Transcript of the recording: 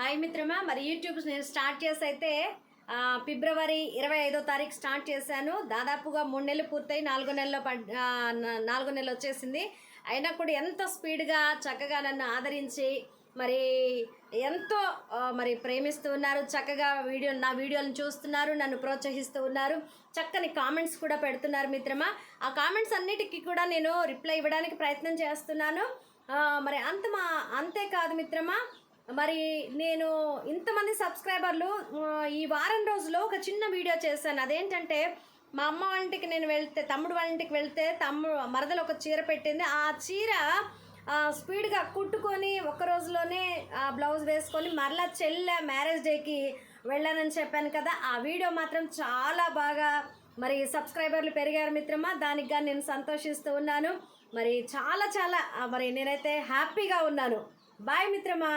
Hi మిత్రమా మరి YouTube నేను స్టార్ట్ చేసి అయితే ఫిబ్రవరి ఇరవై ఐదో తారీఖు స్టార్ట్ చేశాను. దాదాపుగా మూడు నెలలు పూర్తయి నాలుగో నెలలో పడ్ నాలుగో నెలలు వచ్చేసింది. అయినా కూడా ఎంతో స్పీడ్గా చక్కగా నన్ను ఆదరించి మరి ఎంతో మరి ప్రేమిస్తూ ఉన్నారు చక్కగా వీడియో నా వీడియోలను చూస్తున్నారు నన్ను ప్రోత్సహిస్తూ ఉన్నారు. చక్కని కామెంట్స్ కూడా పెడుతున్నారు మిత్రమా. ఆ కామెంట్స్ అన్నిటికీ కూడా నేను రిప్లై ఇవ్వడానికి ప్రయత్నం చేస్తున్నాను. మరి అంత మా అంతేకాదు మిత్రమా. మరి నేను ఇంతమంది సబ్స్క్రైబర్లు ఈ వారం రోజులో ఒక చిన్న వీడియో చేశాను. అదేంటంటే మా అమ్మ వంటికి నేను వెళ్తే తమ్ముడు వాళ్ళ ఇంటికి వెళ్తే తమ్ముడు మరదలు ఒక చీర పెట్టింది. ఆ చీర స్పీడ్గా కుట్టుకొని ఒక్క రోజులోనే ఆ బ్లౌజ్ వేసుకొని మరలా చెల్లె మ్యారేజ్ డేకి వెళ్ళానని చెప్పాను కదా. ఆ వీడియో మాత్రం చాలా బాగా మరి సబ్స్క్రైబర్లు పెరిగారు మిత్రమా. దానికి కానీ నేను సంతోషిస్తూ ఉన్నాను. మరి చాలా చాలా మరి నేనైతే హ్యాపీగా ఉన్నాను. బాయ్ మిత్రమా